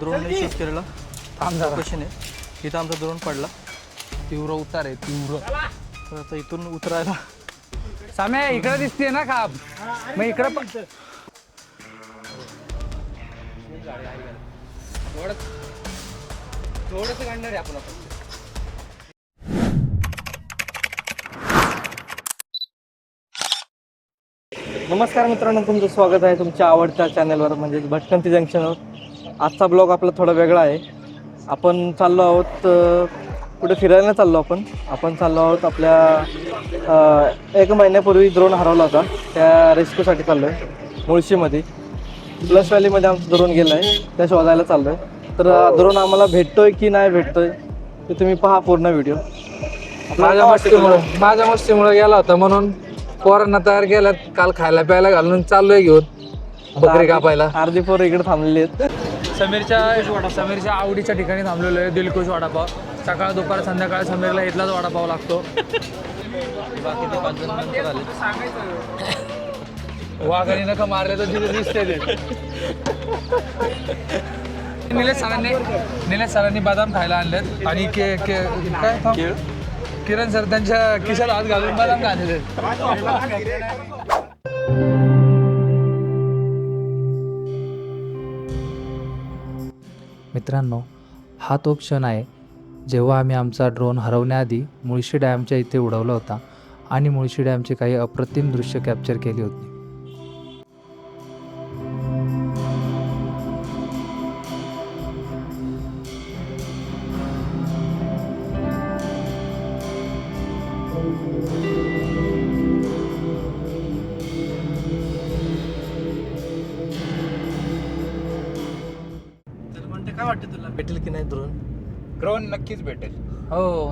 द्रोण shoot केलेला. Location आहे. इथं आमचा द्रोण पडला. तीव्र उतार आहे तीव्र. तर आता इथून उतरायला. साम्या इकडे दिसते ना खाप. मग इकडे पण थोडस काढणार आहे आपण नमस्कार मित्रांनो तुमचं स्वागत आहे तुमच्या आवडत्या चॅनलवर म्हणजेच भटकंती जंक्शनवर आजचा ब्लॉग आपला थोडा वेगळा आहे. आपण चाललो आहोत कुठे फिरायला चाललो आपण. आपण चाललो आहोत आपल्या एक महिन्यापूर्वी द्रोण हरवला होता. त्या रेस्क्यूसाठी चाललो आहे मुळशीमध्ये. प्लस व्हॅलीमध्ये आमचं द्रोण गेलं आहे त्या शोधायला चाललो आहे तर द्रोण आम्हाला भेटतोय की नाही भेटतोय ते तुम्ही पहा पूर्ण व्हिडिओ माझ्या मस्तीमुळे माझ्या मस्तीमुळे गेला होता म्हणून पोरांना तयार केल्यात काल खायला प्यायला घालून चाललोय घेऊन. बकरी कापायला. अर्धी पोरं इकडे थांबलेली आहेत. समीरच्या समीरच्या आवडीच्या ठिकाणी थांबलेलो आहे दिलखुश वडापाव. सकाळ दुपार संध्याकाळ समीरला इथलाच वडापाव लागतो. वाघाने नका मारले तर तिथे दिसते ते. निलेश सरांनी निलेश सरांनी बदाम खायला आणलेत. आणि के के काय थांब. किरण सर त्यांच्या खिशात हात घालून बदाम खाल्लेले मित्रांनो हा तो क्षण आहे जेव्हा आम्ही आमचा ड्रोन हरवण्याआधी मुळशी डॅमच्या इथे उडवला होता आणि मुळशी डॅमची काही अप्रतिम दृश्य कॅप्चर केली होती.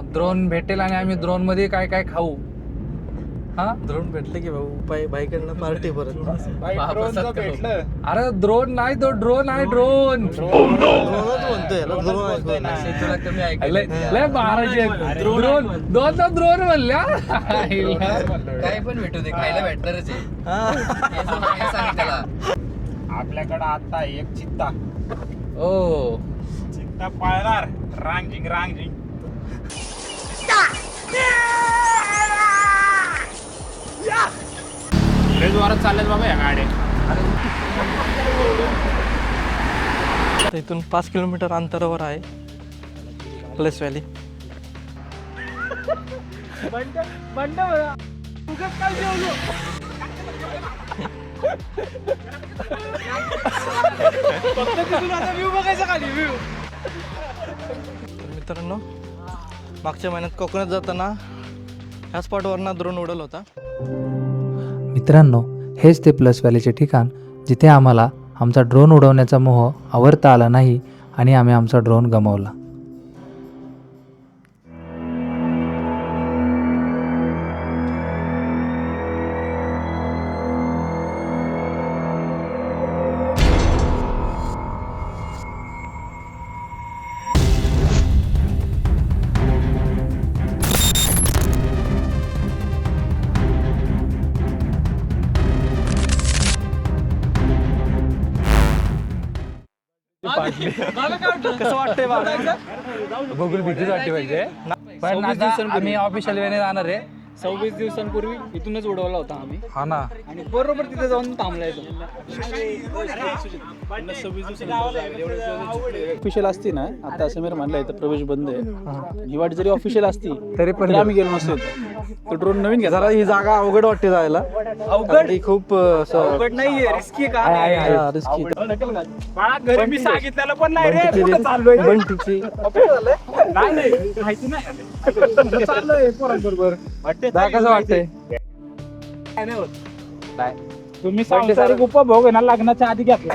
ड्रोन भेटेल आणि आम्ही ड्रोनमध्ये काय काय खाऊ. हा? द्रोण भेटले की भाऊ बाई बाईकडनं पार्टी परत. अरे ड्रोन नाही तो ड्रोन आहे ड्रोन द्रोणच म्हणतोय याला द्रोण ऐकू नाही. लय लय महाराज ड्रोन दोन दोन ड्रोन म्हणल्या. काय पण भेटू दे खायला भेटणारच आहे. सांग त्याला. आपल्याकडं आता एक चित्ता. ओ. चित्ता पाळणार. रांगिंग रांगिंग लय जोरात चालल्यात बाबा या गाड्या. तर इथून पाच किलोमीटर अंतरावर आहे. प्लेस व्हॅली मित्रांनो मागच्या महिन्यात कोकणात जाताना ह्या स्पॉटवरनं द्रोण उडल होता. मित्रांनो हेच ते प्लस व्हॅलीचे ठिकाण जिथे आम्हाला आमचा ड्रोन उडवण्याचा मोह आवरता आला नाही आणि आम्ही आमचा ड्रोन गमावला. बघून भीतीच पाहिजे पण आता आम्ही ऑफिशियल वेने जाणार आहे. सव्वीस दिवसांपूर्वी इथूनच उडवला होता आम्ही. हा ना. आणि बरोबर तिथे जाऊन थांबलाय ऑफिशियल असती ना आता समीर म्हणला इथं प्रवेश बंद आहे. ही. वाट जरी ऑफिशियल असती तरी पण तरी आम्ही गेलो नसतो तो ड्रोन नवीन घ्या जरा ही जागा अवघड वाटते जायला. अवघड? ही खूप अवघड नाहीये. रिस्की. बाळा घरी मी सांगितलेलं पण नाही रे. कुठं चाललोय? बंटीची. नाही नाही. माहिती नाही. चाललोय पोरांबरोबर? कसं वाटतंय? तुम्ही सांगितलं उपभोग आहे ना लग्नाच्या आधी घेतला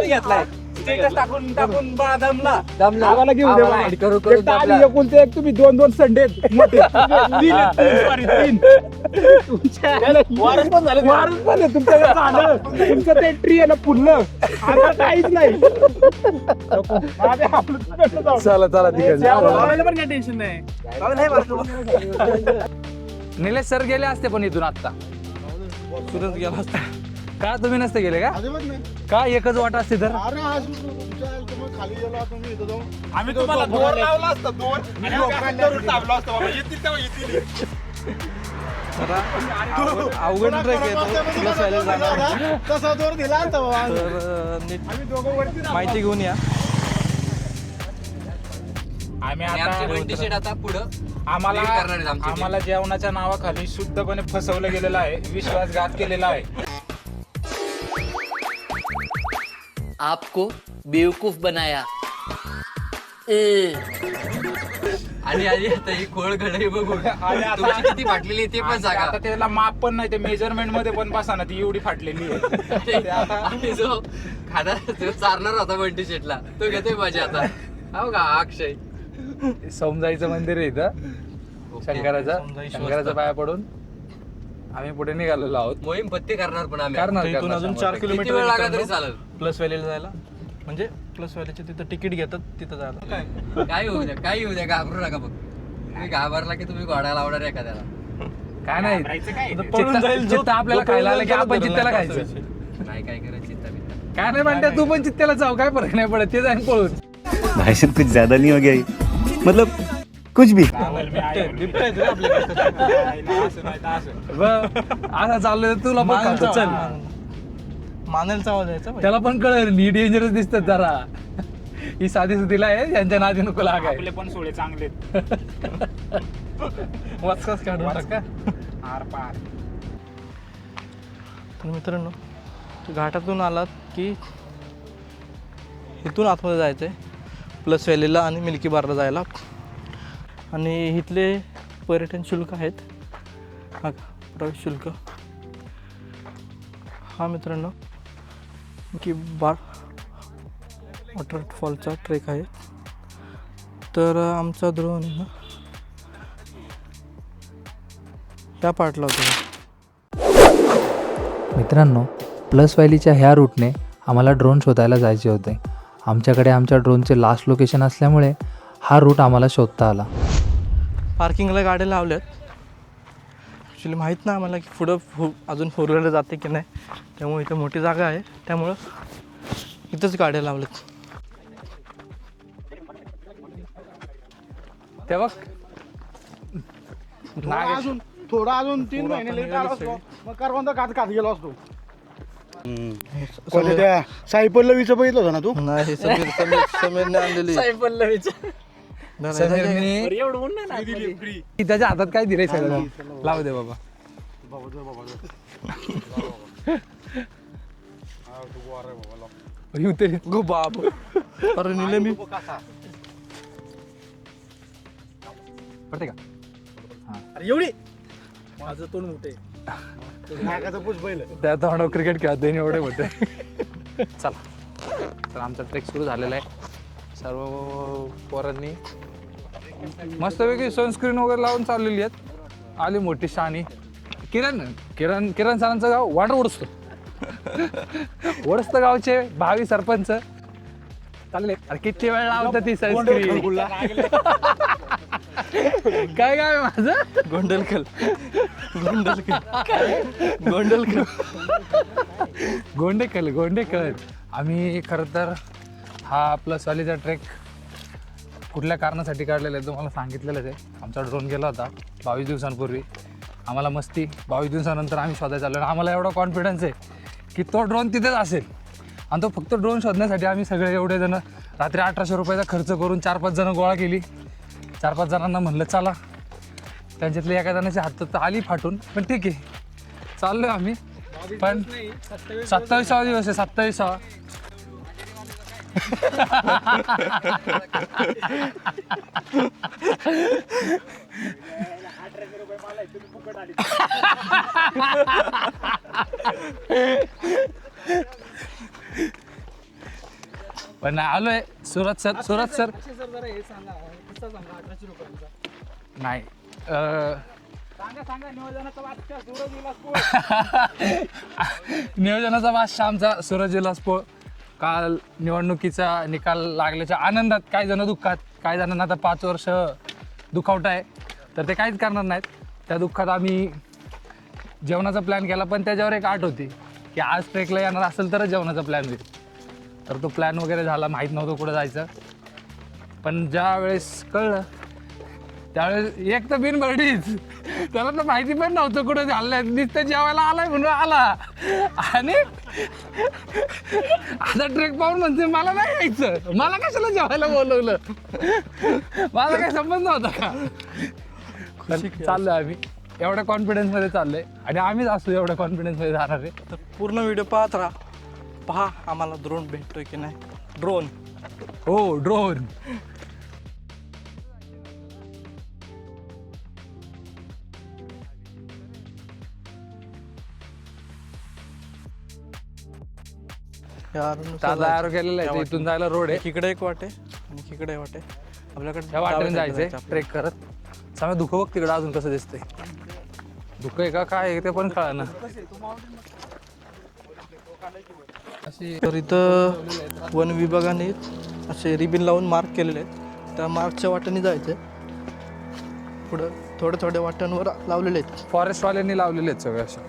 घेतलाय. टाकून टाकून बा दमला. दमला. आम्हाला घेऊन दे आम्हाला बा. करू- करू एक तर आम्ही दमला. एकूण ते एक तुम्ही दोन दोन संडे मोठे. तीन आहेत, तीन, sorry, तीन. तुमच्या वारस पण झाले. वारस पण आहे, तुमच्याकडे झालं. तुमचं ते ट्री आहे ना आता काहीच नाही. आपलं जाऊ. चला चला तिकडे पण टेन्शन नाही. निलेश सर गेले असते पण इथून आता सुरत गेला असता. का तुम्ही नसते गेले का? का एकच वाट असते तर? आम्ही तुम्हाला दोर लावला असता दोर आणि लोकांना लावला असता बाबा. येतील तेव्हा येतील. अवघड ट्रेक आहे तसा दिला माहिती घेऊन या. आम्ही आता आता पुढं? आम्हाला. आम्हाला जेवणाच्या नावाखाली शुद्धपणे फसवलं गेलेलं आहे विश्वासघात केलेला आहे. आपको बेवकूफ बनाया। आणि आधी आता ही खोळ घडई बघून. आणि आता- तुमची किती फाटलेली आहे ते पण आणि सांगा. आता त्याला माप पण नाही ते मेजरमेंटमध्ये पण बसा ना ती एवढी फाटलेली आहे. ते आता आणि जो खाना जो चारणार होता बंटी शेटला. तो घेतोय माझ्या आता. हो का अक्षय? समजायचं मंदिर आहे इथं. शंकराचं. शंकराचं पाया पडून. आम्ही पुढे निघालेलो आहोत. मोहीम पत्ते करणार पण आम्ही. करणार इथून करणार, अजून शंभर चार टक्के. किती किलोमीटर वेळ लागला तरी चालेल? प्लस व्हॅलीला जायला. म्हणजे प्लस व्हॅलीचे तिथं तिकीट घेतात तिथं जायला. काय? होऊ द्या काय होऊ द्या घाबरू नका बघ तुम्ही घाबरला की तुम्ही घोडा लावणार एखाद्याला. काय नाही. काय? आता पळून चित्त- जाईल जो- चित्त आपल्याला जो खायला आलं की जाईल आपण त्याला चित्त्याला धरणार खायचं. असं काय काय करायचं चिंता बिंता काय नाही म्हणते तू पण चित्त्याला जाऊ काय फरक नाही पडत. ते जाईन पळून. साहब कुछ ज्यादा नहीं हो गया ये? मतलब कुछ भी। आता चाललोय तुला पण खातो, चल. मानेलचा आवाज यायचा. त्याला पण कळेल नी डेंजरस दिसतात जरा. ही साधी सुधीला आहे यांच्या नादी नको लागाय आपले पण सोळे चांगले आहेत. वाचकाच काढून टाका आर पार तर मित्रांनो तो घाटातून आलात की इथून आतमध्ये जायचं आहे प्लस व्हॅलीला आणि मिल्की बारला जायला. आणि इथले पर्यटन शुल्क आहेत. हा का, प्रवेश शुल्क. हा मित्रांनो की बार वॉटरफॉलचा ट्रेक आहे. तर आमचा ड्रोन त्या ना पार्टला होता. मित्रांनो प्लस व्हॅलीच्या ह्या रूटने आम्हाला ड्रोन शोधायला जायचे होते. आमच्याकडे आमच्या ड्रोनचे लास्ट लोकेशन असल्यामुळे हा रूट आम्हाला शोधता आला. पार्किंगला गाड्या लावल्यात. ॲक्च्युली माहीत नाही आम्हाला की पुढं फो अजून फोर व्हीलर जाते की नाही. त्यामुळे इथं मोठी जागा आहे. त्यामुळं इथंच गाड्या लावल्यात. ते बघ थोडा अजून थोडा अजून तीन महिने लेट आला असतो. मग करवंद खात खात गेलो असतो. कोणत्या त्या साई पल्लवीचं बघितलं होतं ना तू? नाही समीर समीर समीरने आणलेली. नाही, नाही, समीरने की त्याच्या हातात काय दिलंय सगळं? लावू दे बाबा. येऊ तरी गो बाप. अरे निले मी. पडते का? एवढी. माझं तोंड मोठे त्या तोंडावर क्रिकेट खेळत दोन्ही एवढे होते चला. तर आमचा ट्रेक सुरू झालेला आहे. सर्व पोरांनी मस्तपैकी सनस्क्रीन वगैरे लावून चाललेली आहेत. आली मोठी शानी. किरण किरण किरण सरांचं गाव वाटर ओढसतो. ओढसतं गावचे भावी सरपंच. चालले. अरे किती वेळ लावतात ती सनस्क्रीन काय काय माझं? गोंडलकल गोंडलकल गोंडलकल गोंडेकल गोंडेकल आम्ही खरं तर हा प्लस वालीचा ट्रेक कुठल्या कारणासाठी काढलेलं आहे तुम्हाला सांगितलेलंच आहे. आमचा ड्रोन गेला होता बावीस दिवसांपूर्वी. आम्हाला मस्ती. बावीस दिवसानंतर आम्ही शोधायला आलो आणि आम्हाला एवढा कॉन्फिडन्स आहे की तो ड्रोन तिथेच असेल. आणि तो फक्त ड्रोन शोधण्यासाठी आम्ही सगळे एवढे जण रात्री अठराशे रुपयाचा खर्च करून चार पाच जणं गोळा केली. चार पाच जणांना म्हणलं चला. त्यांच्यातले एका जणाची हात तर आली फाटून. पण ठीक आहे. चाललो आम्ही. पण सत्तावीसावा दिवस आहे सत्तावीसावा. पण आलोय. Surat sir Surat sir. Sir जरा हे सांगा किस्सा सांगा अठराशे रुपयांचा नाही. अं, सांगा सांगा नियोजनाचा वाचच्या सूरज विलास नियोजनाचा बादशाह सूरज काल निवडणुकीचा निकाल लागल्याच्या आनंदात काही जण दुःखात काही जणांना आता पाच वर्ष दुखावट आहे. तर ते काहीच करणार नाहीत. त्या दुःखात आम्ही जेवणाचा प्लॅन केला पण त्याच्यावर एक आठ होती की आज ट्रेकला येणार असेल तरच जेवणाचा प्लॅन होईल. तर तो प्लॅन वगैरे झाला माहीत नव्हतं कुठं जायचं. पण ज्या वेळेस कळलं त्यावेळेस एक तर बिनबर्डीच. त्याला तर माहिती पण नव्हतं कुठं झालंय नुसतं जेवायला आलाय म्हणून आला. आणि आता ट्रेक पाहून म्हणते मला नाही यायचं. मला कशाला जेवायला बोलवलं? माझा काही संबंध नव्हता का? चाललोय आम्ही. एवढ्या कॉन्फिडन्समध्ये चाललोय. आणि आम्हीच असू एवढ्या कॉन्फिडन्समध्ये जाणार. आहे तर पूर्ण व्हिडिओ पाहत राहा. पहा आम्हाला ड्रोन भेटतोय की नाही. ड्रोन हो ड्रोन आरो केलेला आहे इथून जायला रोड आहे. इकडे एक वाटे आणि इकडे वाटे आपल्याकडे त्या वाटेने जायचंय ट्रेक करत. चांगलं धुकं बघ तिकडं अजून कसं दिसतंय. धुकं आहे का काय आहे ते पण कळा ना तर इथं वन विभागाने असे रिबिन लावून मार्क केलेले आहेत. त्या मार्कच्या वाट्याने जायचं पुढं थोड्या थोड्या वाट्यांवर लावलेले आहेत. फॉरेस्टवाल्यांनी लावलेले आहेत सगळे असे.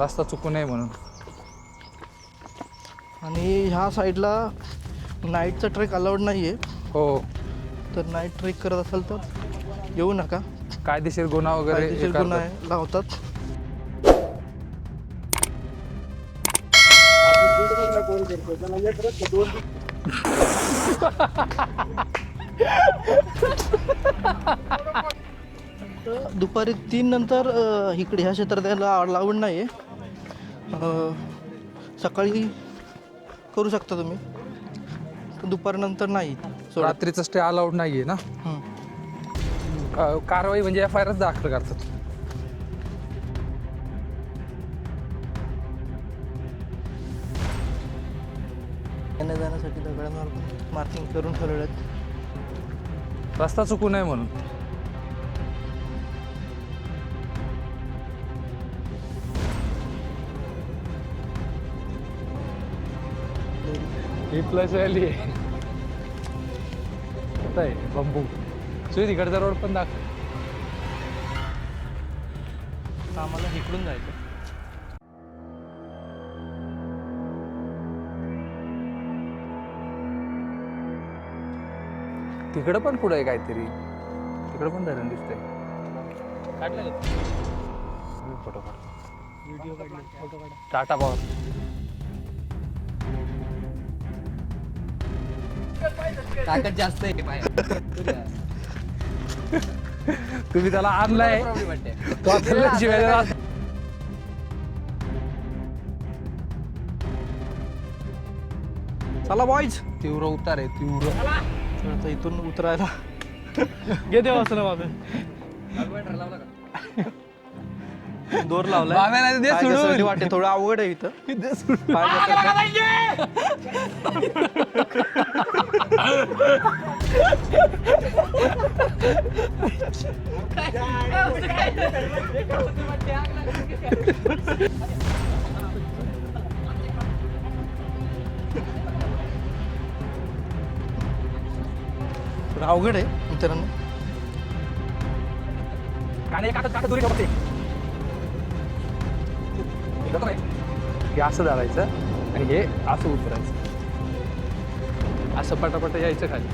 रस्ता चुकू नये म्हणून. आणि ह्या साईडला नाईटचा ट्रेक अलाउड नाही आहे हो. तर नाईट ट्रेक करत असाल तर येऊ नका. कायदेशीर गुन्हा वगैरे हे कायदेशीर गुन्हा. आहे, लावतात. तर दुपारी तीन नंतर अ, इकडे ह्या क्षेत्रात यायला लावून नाही आहे सकाळी करू शकता तुम्ही. पण दुपारनंतर नाही. रात्रीचं स्टे अलाउड नाहीये ना? हं. कारवाई म्हणजे एफ आय आरच दाखल करतात. येण्या जाण्यासाठी दगडांवर मार्किंग करून ठेवलेले रस्ता चुकू नये म्हणून. ही प्लस व्हॅली आहे. आता आहे बंबू सुई तिकडचा रोड पण दाखव. आम्हाला इकडून जायचं तिकडं पण पुढं आहे काहीतरी. तिकडं पण धरण दिसतंय. फोटो काढ. टाटा पॉवर. ताकद जास्त आहे तुम्ही त्याला आणलाय. तो आपल्याला. चला बॉईज तीव्र उतार आहे तीव्र. आता इथून उतरायला. घे देवा असलं बाबे. दोर लावलाय. बाब्याला दे पाय सोडून. घसरली वाटे थोडं अवघड आहे इथं. पाय. थोडं अवघड आहे मित्रांनो. काटत दोरी ठेवते हे असं धरायचं आणि हे असं उतरायचं. असं पटापट यायचं खाली.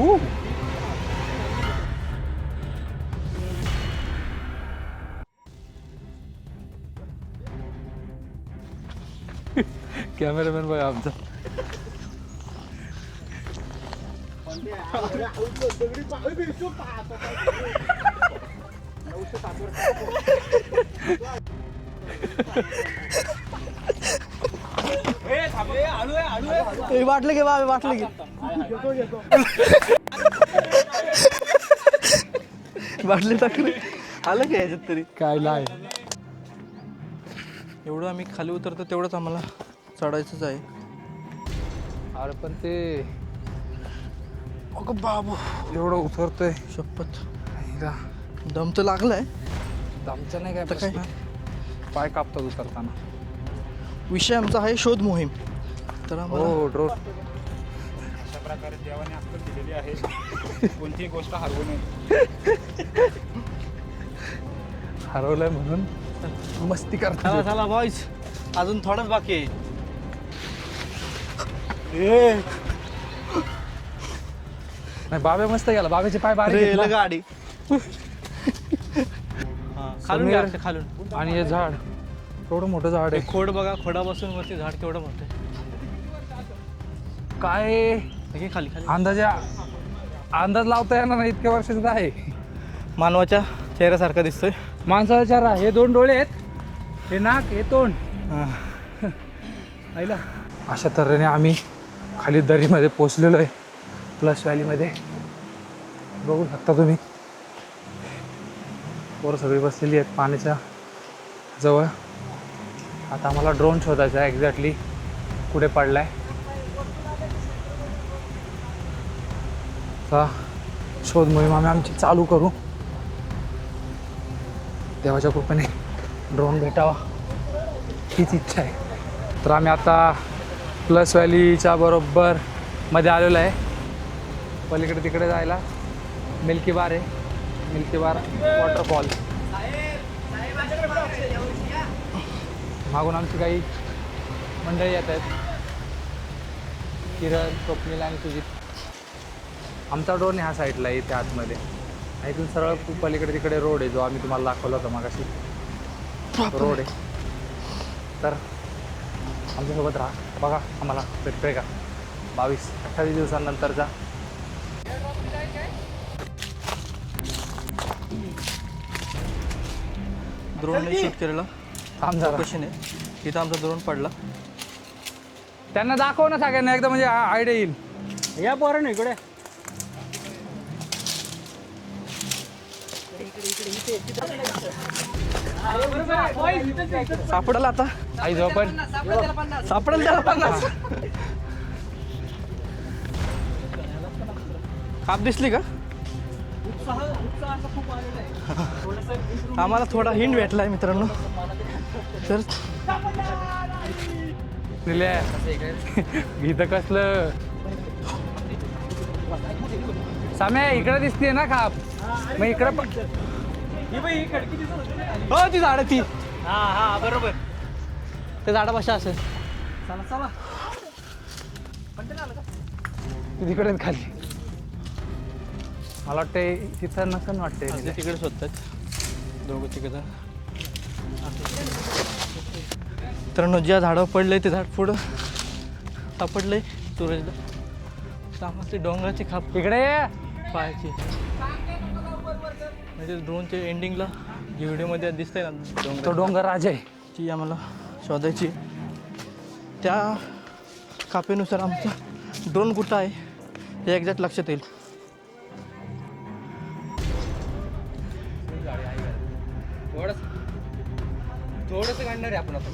ऊ. कॅमेरामॅन बघा आमचा. वाटलं की बाबा वाटलं की. वाटले टाकले आलं का याच्यात तरी. काय नाही एवढं आम्ही खाली उतरतो तेवढंच आम्हाला चढायचंच आहे. अरे पण ते अगं बाबू. एवढं उतरतोय. शपथ. दम तर लागलाय. दमचं नाही काय आता काय? पाय कापतात उतरताना विषय आमचा आहे शोध मोहीम. तर आम्हाला हो ड्रोन अशा प्रकारे देवाने अक्कल दिलेली आहे. कोणतीही गोष्ट हरवू नये. हरवलंय म्हणून. मस्ती चला करतात चला बॉईज अजून थोडंच बाकी आहे. नाही बाबे मस्त गेला. बाबेचे पाय आहेत रेल ना. गाडी हा, खालून घ्या, समीर. खालून. आणि हे झाड. एवढं मोठं झाड आहे. खोड बघा खोडापासून वरती झाड केवढं मोठं आहे. काय? हे खाली खाली. अंदाजे अंदाज लावता येणार नाही इतक्या वर्षाचं आहे. मानवाच्या चेहऱ्यासारखा दिसतोय. माणसाचा चारा हे दोन डोळे आहेत. हे नाक हे तोंड. आईला. अशा तऱ्हेने आम्ही खाली दरीमध्ये पोचलेलो आहे. प्लस व्हॅलीमध्ये बघू शकता तुम्ही. पोरं सगळी बसलेली आहेत पाण्याच्या जवळ. आता आम्हाला ड्रोन शोधायचा आहे एक्झॅक्टली कुठे पडला आहे शोध मोहीम आम्ही आमची चालू करू. देवाच्या कृपेने ड्रोन भेटावा. हीच इच्छा आहे. तर आम्ही आता प्लस व्हॅलीच्या बरोबर मध्ये आलेलो आहे. पलीकडे तिकडे जायला. मिल्की बार आहे. Milky bar waterfall. मागून आमची काही मंडळी येत आहेत. किरण स्वप्नील आणि सुजित. आमचा ड्रोन ह्या साईडला आहे इथे आतमध्ये. आणि इथून सरळ पलीकडे तिकडे रोड आहे जो आम्ही तुम्हाला दाखवला होता मागाशी. रोड आहे. तर आमच्यासोबत राहा. बघा आम्हाला भेटतोय का? बावीस अठ्ठावीस दिवसांनंतरचा द्रोणने शूट केलेला. थांब जरा. क्वेश्चन आहे. इथं आमचा द्रोण पडला. त्यांना दाखव ना सगळ्यांना एकदा म्हणजे आयडिया येईल. या पोरं ना इकडे. सापडला आता. आई जो पण सापडेल त्याला पन्नास. काप दिसली का? आम्हाला थोडा हिंट भेटलाय मित्रांनो. तर दिले इथं कसलं? साम्या इकडे दिसते ना खाप? मग इकडे पण हो ती झाड ती. हा हा बरोबर. ते झाडापाशी असेल तिकडे खाली. मला वाटते तिथं नसन वाटते ते तिकडे शोधतात. दोघं तिकडं मित्रांनो ज्या झाडावर पडलंय ते झाड पुढं सापडलंय. सूरजला सामाची डोंगराची खाप इकडे ये. पायाची म्हणजे ड्रोनच्या एंडिंगला जी व्हिडिओमध्ये दिसतंय ना तो डोंगर डोंगर राज आहे. ती आम्हाला शोधायची त्या कापेनुसार आमचा ड्रोन कुठं आहे हे एक्झॅक्ट लक्षात येईल. थोडस. थोडस काढणार आहे आपण आता.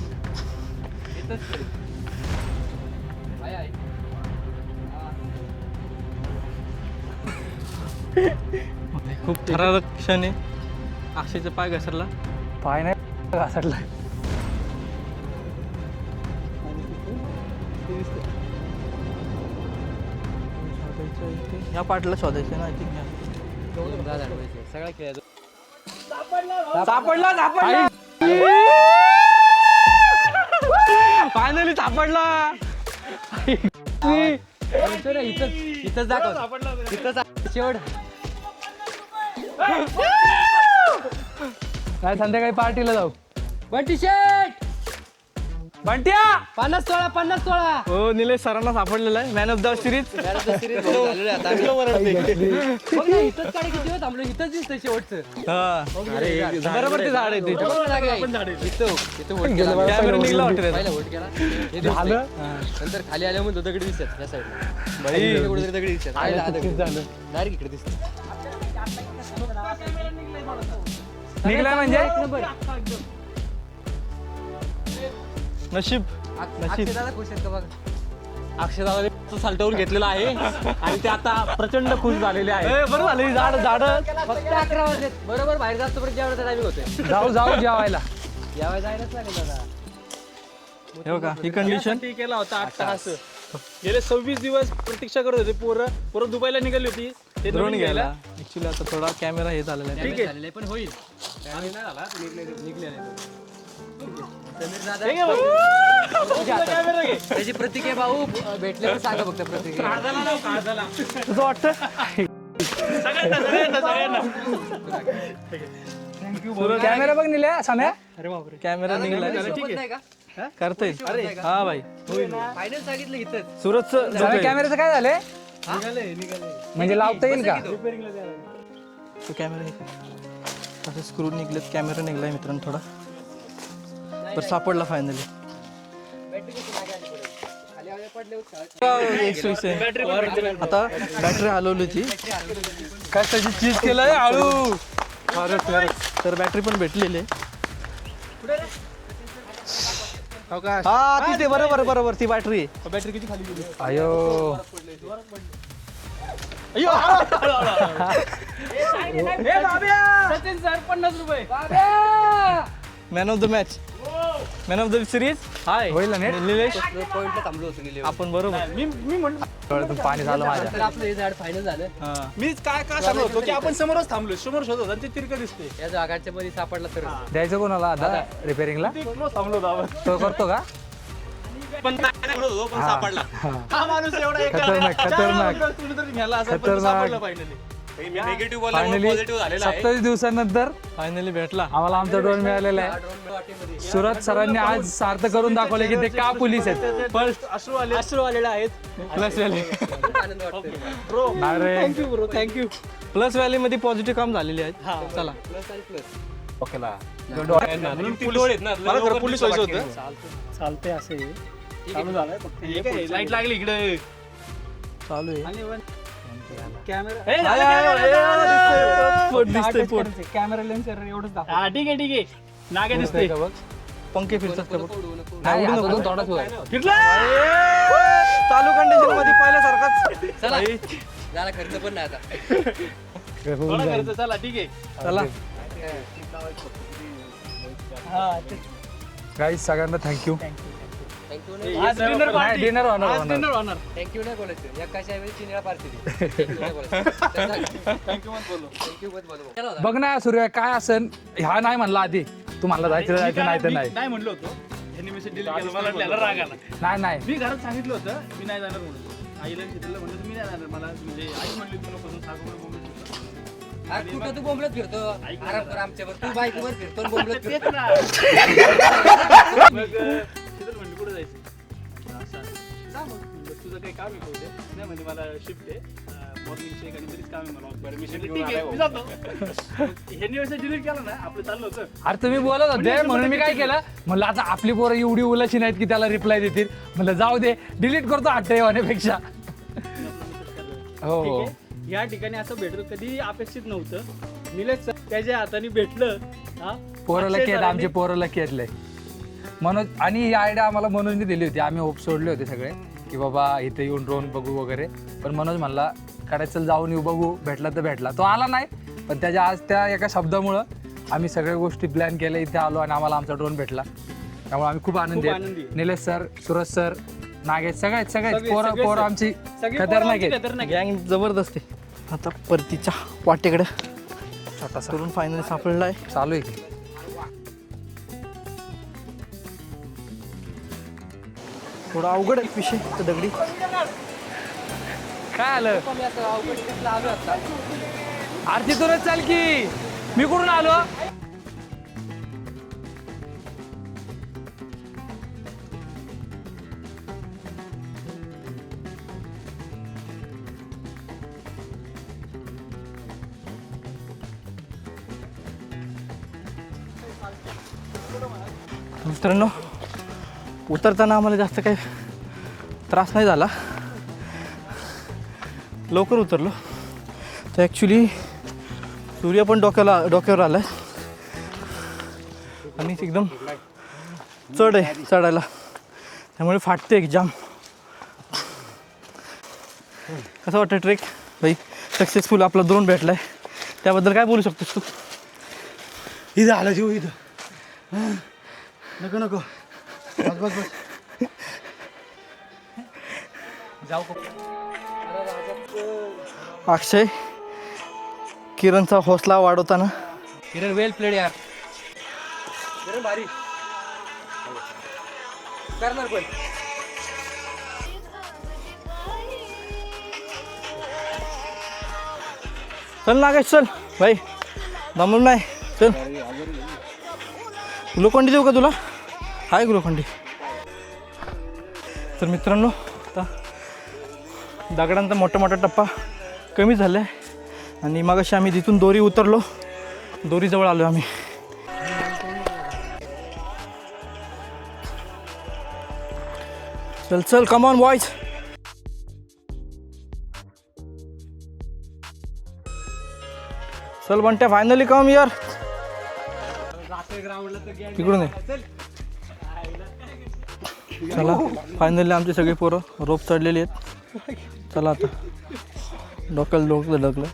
इथंच तरी. आहे. खूप थरारक क्षण आहे. अक्षयचा पाय घसरला. पाय नाही इथे ह्या पार्टला शोधायचं ना आय थिंक. सगळ्या खेळायचं सापडला सापडला. फायनली सापडला. इथंच इथंच दाखव. इथंच. शेवट. काय संध्याकाळी पार्टीला जाऊ. बंटी शेट बंट्या! पन्नास सोळा पन्नास सोळा. हो निलेश सरांना सापडलेला आहे. Man of the series. बघ ना, इथंच काढे किती वेळ थांबलो इथंच दिसतंय शेवटचं. अरे बरोबर ते झाड आहे ते बरोबर. इथं इथं केला. कॅमेरा निघला वाटतं पहिला vote केला. हे दिसतंय. झालं? नंतर खाली आल्यामुळे दगडी दिसतात या साईडला भाई कुठेतरी दगडी दिसतात. आयला इकडे दिसतात निघलाय म्हणजे? नशीब नशीब. दादा खुश आहेत का बघ? अक्षरदादा साल्टावर घेतलेला आहे. आणि ते आता प्रचंड खुश झालेले आहे बरं झालं झाड झाड. फक्त अकरा वाजले. बरोबर बाहेर जातो पर्यंत जेवढा टायमिंग होते जाऊ जाऊ जेवायला. जेवायला जायलाच लागेल दादा. हे बघा ही कंडिशन ती केला होता आठ तास. गेले सव्वीस दिवस प्रतीक्षा करत होते पोरं. पोरं दुबईला निघाली होती. ते ड्रोन नवीन घ्यायला. ऍक्च्युली आता थोडा कॅमेरा हे झालेला आहे. ठीक आहे. पण होईल. निघले- निघलेलं. आहे. त्याची प्रतिक्रिया भाऊ भेटले तर सांगा फक्त प्रतिक्रिया तुझं वाटतं कॅमेरा बघ निल्या साम्या कॅमेरा निघाला सोबत नाही का करता हा भाई फायनल सांगितलं इथं सुरत साम्या कॅमेराचं काय झालंय म्हणजे लावता येईल का तो कॅमेरा असं स्क्रू निघलेत कॅमेरा निघलाय मित्रांनो थोडा. बरं सापडला फायनली आता बॅटरी हलवली होती. काय त्याची चीज केलंय? आळू. तर बॅटरी पण भेटलेली हा तिथे बरोबर बरोबर. ती बॅटरी बॅटरी किती खाली गेली अयो सचिन सर पन्नास रुपये. Man of the match man of the series हाय होईल ना नीट? निलेश. थांबलो होतो आपण बरोबर. मी मी म्हणतो डोळ्यातून पाणी झालं माझ्या. तर आपलं हे झाड फायनल झालं. हा. मी काय काय सांगत होतो की आपण समोरच थांबलो समोर शोधत आणि ते तिरकं दिसते या जागाच्या मध्ये सापडला तर. द्यायचं कोणाला आता रिपेअरिंगला थांबलो होतो आपण. तो करतो का? पण नाही म्हणत होतो, पण सापडला. हा. माणूस एवढा एका खतरनाक, खतरनाक. माणसाला कुणीतरी घ्यायला असं पण खतरनाक. सापडलं. मी निगेटिव्ह फायनली पॉझिटिव्ह झालेला आहे. सत्तावीस दिवसानंतर फायनली भेटला. आम्हाला आमचा ड्रोन मिळालेला आहे. सुरत सरांनी आज सार्थ करून दाखवले की ते का पोलीस आहेत. फर्स्ट अश्रू आले अश्रू आलेले आहेत. प्लस व्हॅली खूप आनंद वाटतोय ब्रो नाही रे thank you bro thank you plus valley मध्ये पॉझिटिव्ह काम झालेली आहेत. चला. प्लस आणि प्लस मला खरं पोलीस व्हायचं होतं. चालते असे चालू झालंय फक्त लाइट लागली इकडे. चालू आहे. कॅमेरा लेन्स एवढंच दाखव. ठीक आहे ठीक आहे. नागे दिसते पंखे फिरतात का बघ? नाही. चालू कंडिशनमध्ये पाहिल्यासारखाच. चला. झाला खर्च पण नाही आता. थोडा खर्च चला ठीक आहे. चला. गाईज सगळ्यांना थँक्यू थँक्यू आज डिनर पार्टी डिनर होणार आज होणार. डिनर होणार थँक्यू नाही बोलायचं. या कशा वेळी तीन वेळा पार्टी थँक्यू नाही बोलायचं थँक्यू मत बोलो. थँक्यू मत बोलू. केला होता बघ ना सूर्य काय असन ह्या नाही म्हणला आधी. तुम्हाला जायचं जायचं नाही तर मी नाही. नाही म्हणलो होतो. ह्यांनी मेसेज डिलीट केला मला त्याला राग आला. नाही नाही. मी घरात सांगितलं होतं मी नाही जाणार म्हणून. आईला शेतीला म्हणलं मी नाही जाणार मला म्हणजे आई म्हणली कुठं तू बोंबलत फिरतो? आराम कर आमच्यावर तू बाईकवर फिरतो आणि बोंबलत तेच फिरतो. ना मग कुठे जायचं. असं असं. जा मग म्हणलं, तुझं काही काम आहे का उद्या नाही म्हणजे मला शिफ्ट आहे. मॉर्निंगचे एक आणि बरीच काम आहे मला. बरं मी शिफ्ट ठीक आहे मी जातो. वेळेस डिलीट केला ना आपलं चाललं होतं. अरे तुम्ही बोलत होते म्हणून मी काय केलं? म्हणलं आता आपली पोरं एवढी उलशी नाहीत की त्याला रिप्लाय देतील. म्हणलं जाऊ दे डिलीट करतो आठवणे होण्यापेक्षा. हो. हो ठीक आहे? या ठिकाणी असं भेटलं कधी अपेक्षित नव्हतं. निलेश सर त्याच्या हाताने भेटलं हा पोरं अक्षय लकी आहेत सरांनी- आमचे पोरं लकी आहेत मनोज आणि ही आयडिया आम्हाला मनोजने दिली होती. आम्ही होप सोडले होते सगळे की बाबा इथे येऊन ड्रोन बघू वगैरे. पण मनोज म्हणला कडे चल जाऊन येऊ बघू. भेटला तर भेटला. तो आला नाही. पण त्याच्या आज त्या एका शब्दामुळं आम्ही सगळ्या गोष्टी प्लॅन केल्या इथे आलो आणि आम्हाला आमचा ड्रोन भेटला. त्यामुळे आम्ही खूप आनंदी आहेत आहे. निलेश सर सुरज सर नागेश सगळेच सगळेच सगळे- पोरं सगळे पोरं सर. आमची सगळी पोरं खतरनाक आमची आहेत. खतरनाक आहेत. गँग जबरदस्त आहे. आता परतीच्या वाटेकडे छोटासा. करून फायनली सापडला आहे चालू आहे की? थोडा अवघड आहे विषय तर दगडी. काय आलं? आता आरतीतूनच चाल की. मी कुठून आलो? मित्रांनो उतरताना आम्हाला जास्त काही त्रास नाही झाला. लवकर उतरलो. तर ॲक्च्युली सूर्य पण डोक्याला डोक्यावर आला आणि एकदम चढ आहे चढायला. त्यामुळे फाटते एक जाम. कसं वाटतं ट्रेक भाई सक्सेसफुल आपला भेटलं आहे त्याबद्दल काय बोलू शकतोस तू? इथं आला जीव इथं. नको नको. बस बस बस अक्षय किरणचा हौसला वाढवताना. किरण वेल प्लेड यार. किरण भारी. करणार पण. चल नागेश चल. भाई दमून नाही. चल. ग्लुकोंडी देऊ का तुला? हाय ग्लुकोंडी तर मित्रांनो आता दगडांचा मोठा मोठा टप्पा कमी झाला आहे आणि मग अशी आम्ही तिथून दोरी उतरलो दोरीजवळ आलो आम्ही. चल चल कमॉन बॉयज चल बंट्या फायनली कम यार तिकडून. चला फायनली आमची सगळी पोरं रोप चढलेली आहेत. चला आता. डोक्याला डोकं डकलं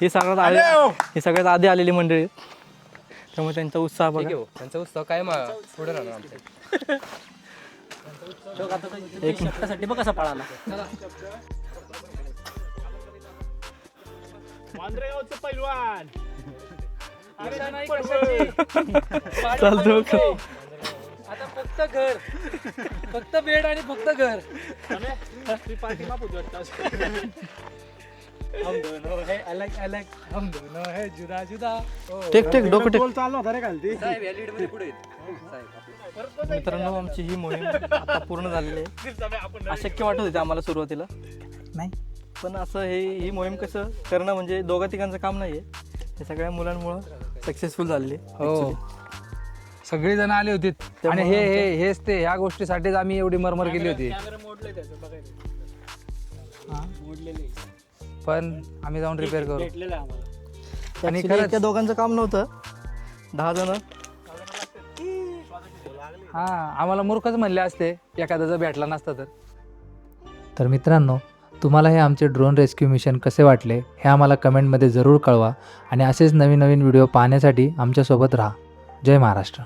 हे सगळ्यात आले हे सगळ्यात आधी आलेली मंडळी आहेत. त्यामुळे त्यांचा उत्साह बघा. त्यांचा उत्सव काय मग पुढे राहणार आमच्या एक शतकासाठी बघ कसा पळाला. चालतो आता फक्त घर. फक्त बेड आणि फक्त घर. ती पार्टी माप होती वाटतं हम दोनों है अलग अलग. हम दोनों है जुदा जुदा. टेक टेक डोकं टेक. बोल चालू होता रे खालती. साहेब या लीडमध्ये पुढे आहेत. मित्रांनो आमची ही मोहीम आता पूर्ण झालेली आहे. अशक्य वाटत होते आम्हाला सुरुवातीला. नाही. पण असं हे ही मोहीम कसं करणं म्हणजे दोघा तिघांचं काम नाही आहे हे सगळ्या मुलांमुळं. सक्सेसफुल आहे हो. सगळेजण आले होते. आणि हे हे हेच ते ह्या गोष्टीसाठीच आम्ही एवढी मरमर केली होती. पण आम्ही जाऊन रिपेअर करू. भेटलेलं आहे आम्हाला. आणि खरंच- त्या दोघांचं काम नव्हतं. दहा जण. हा आम्हाला मूर्खच म्हणले असते एखादा जर भेटला नसता तर. तर मित्रांनो तुम्हाला हे आमचे ड्रोन रेस्क्यू मिशन कसे वाटले हे आम्हाला कमेंटमध्ये जरूर कळवा आणि असेच नवीन नवीन व्हिडिओ पाहण्यासाठी आमच्यासोबत राहा. जय महाराष्ट्र.